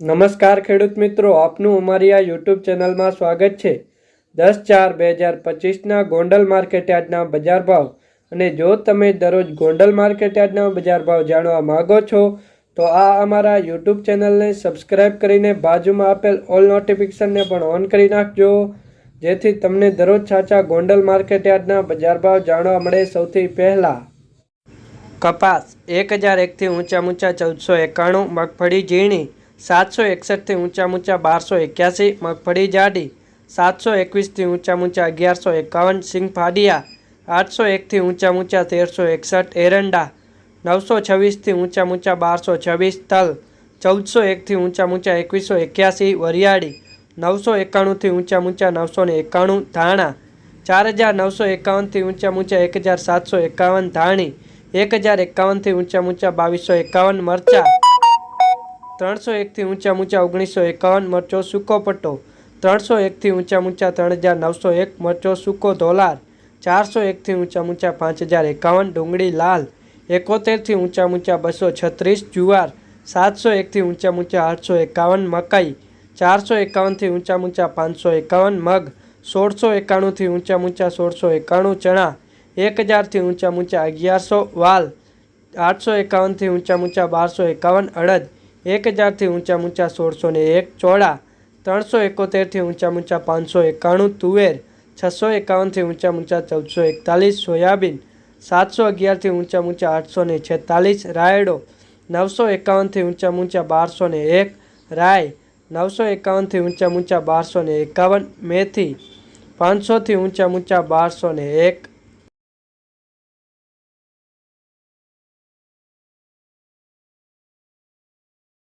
નમસ્કાર ખેડૂત મિત્રો, આપનું અમારી આ યુટ્યુબ ચેનલમાં સ્વાગત છે. દસ ચાર બે હજાર પચીસના ગોંડલ માર્કેટ યાર્ડના બજાર ભાવ. અને જો તમે દરરોજ ગોંડલ માર્કેટ યાર્ડના બજાર ભાવ જાણવા માગો છો, તો આ અમારા યુટ્યુબ ચેનલને સબસ્ક્રાઇબ કરીને બાજુમાં આપેલ ઓલ નોટિફિકેશનને પણ ઓન કરી નાખજો, જેથી તમને દરરોજ સાચા ગોંડલ માર્કેટ યાર્ડના બજાર ભાવ જાણવા મળે સૌથી પહેલાં. કપાસ એક હજાર એકથી ઊંચા ઊંચા ચૌદસો એકાણું, મગફળી ઝીણી સાતસો એકસઠથી ઊંચા ઊંચા બારસો એક્યાસી, મગફળી જાડી સાતસો એકવીસથી ઊંચા ઊંચા અગિયારસો એકાવન, સિંગ ફાડિયા આઠસો એકથી ઊંચા ઊંચા તેરસો એકસઠ, એરંડા નવસો છવ્વીસથી ઊંચા ઊંચા બારસો છવ્વીસ, તલ ચૌદસો એકથી ઊંચા ઊંચા એકવીસો એક્યાસી, વરિયાળી નવસો એકાણુંથી ઊંચા ઊંચા નવસો ને એકાણું, ધાણા ચાર હજાર નવસો એકાવનથી ઊંચા ઊંચા એક હજાર સાતસો એકાવન, ધાણી એક હજાર એકાવનથી ઊંચા ઊંચા બાવીસો એકાવન, મરચા ત્રણસો એકથી ઊંચા ઊંચા ઓગણીસો એકાવન મરચો સૂકો પટ્ટો, ત્રણસો એકથી ઊંચા ઊંચા ત્રણ હજાર નવસો એક મરચો સૂકો ધોલાર, ચારસો એકથી ઊંચા ઊંચા પાંચ હજાર એકાવન ડુંગળી લાલ, એકોતેરથી ઊંચા ઊંચા બસો છત્રીસ જુવાર, સાતસો એકથી ઊંચા ઊંચા આઠસો એકાવન મકાઈ, ચારસો એકાવનથી ઊંચા ઊંચા પાંચસો એકાવન મગ, સોળસો એકાણુંથી ઊંચા ઊંચા સોળસો એકાણું ચણા એક હજારથી ઊંચા ઊંચા અગિયારસો વાલ, આઠસો એકાવનથી ઊંચા ઊંચા બારસો એકાવન અડદ એક હજારથી ઊંચા ઊંચા સોળસો ને એક, ચોળા ત્રણસો એકોતેરથી ઊંચા ઊંચા પાંચસો એકાણું, તુવેર છસો એકાવનથી ઊંચા ઊંચા ચૌદસો એકતાલીસ, સોયાબીન સાતસો અગિયારથી ઊંચા ઊંચા આઠસો ને છેતાલીસ, રાયડો નવસો એકાવનથી ઊંચા ઊંચા બારસો ને એક, રાય નવસો એકાવનથી ઊંચા ઊંચા બારસો ને એકાવન, મેથી પાંચસોથી ઊંચા ઊંચા બારસો ને એક